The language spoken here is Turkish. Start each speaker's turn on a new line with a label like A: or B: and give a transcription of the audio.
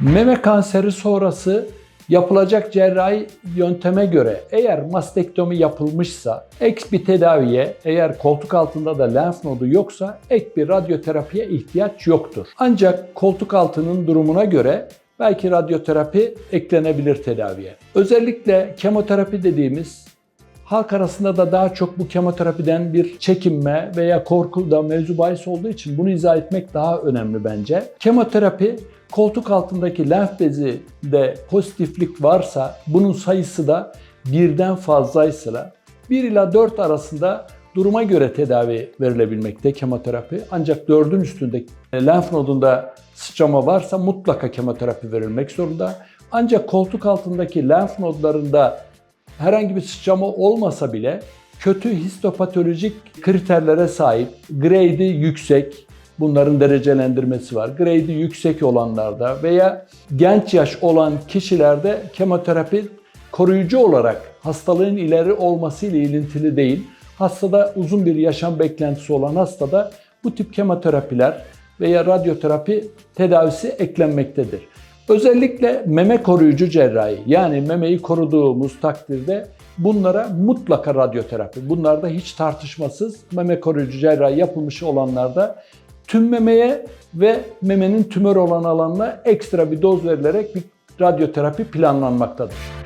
A: Meme kanseri sonrası yapılacak cerrahi yönteme göre eğer mastektomi yapılmışsa ek bir tedaviye eğer koltuk altında da lenf nodu yoksa ek bir radyoterapiye ihtiyaç yoktur. Ancak koltuk altının durumuna göre belki radyoterapi eklenebilir tedaviye. Özellikle kemoterapi dediğimiz Halk arasında da daha çok bu kemoterapiden bir çekinme veya korku da mevzu bahis olduğu için bunu izah etmek daha önemli bence. Kemoterapi koltuk altındaki lenf bezinde pozitiflik varsa bunun sayısı da birden fazlaysa 1 ila 4 arasında duruma göre tedavi verilebilmekte kemoterapi. Ancak 4'ün üstünde lenf nodunda sıçrama varsa mutlaka kemoterapi verilmek zorunda. Ancak koltuk altındaki lenf nodlarında herhangi bir sıçrama olmasa bile kötü histopatolojik kriterlere sahip, grade'i yüksek, bunların derecelendirmesi var. Grade'i yüksek olanlarda veya genç yaş olan kişilerde kemoterapi koruyucu olarak hastalığın ileri olması ile ilintili değil. Hastada uzun bir yaşam beklentisi olan hastada bu tip kemoterapiler veya radyoterapi tedavisi eklenmektedir. Özellikle meme koruyucu cerrahi yani memeyi koruduğumuz takdirde bunlara mutlaka radyoterapi. Bunlarda hiç tartışmasız meme koruyucu cerrahi yapılmış olanlarda tüm memeye ve memenin tümör olan alanına ekstra bir doz verilerek bir radyoterapi planlanmaktadır.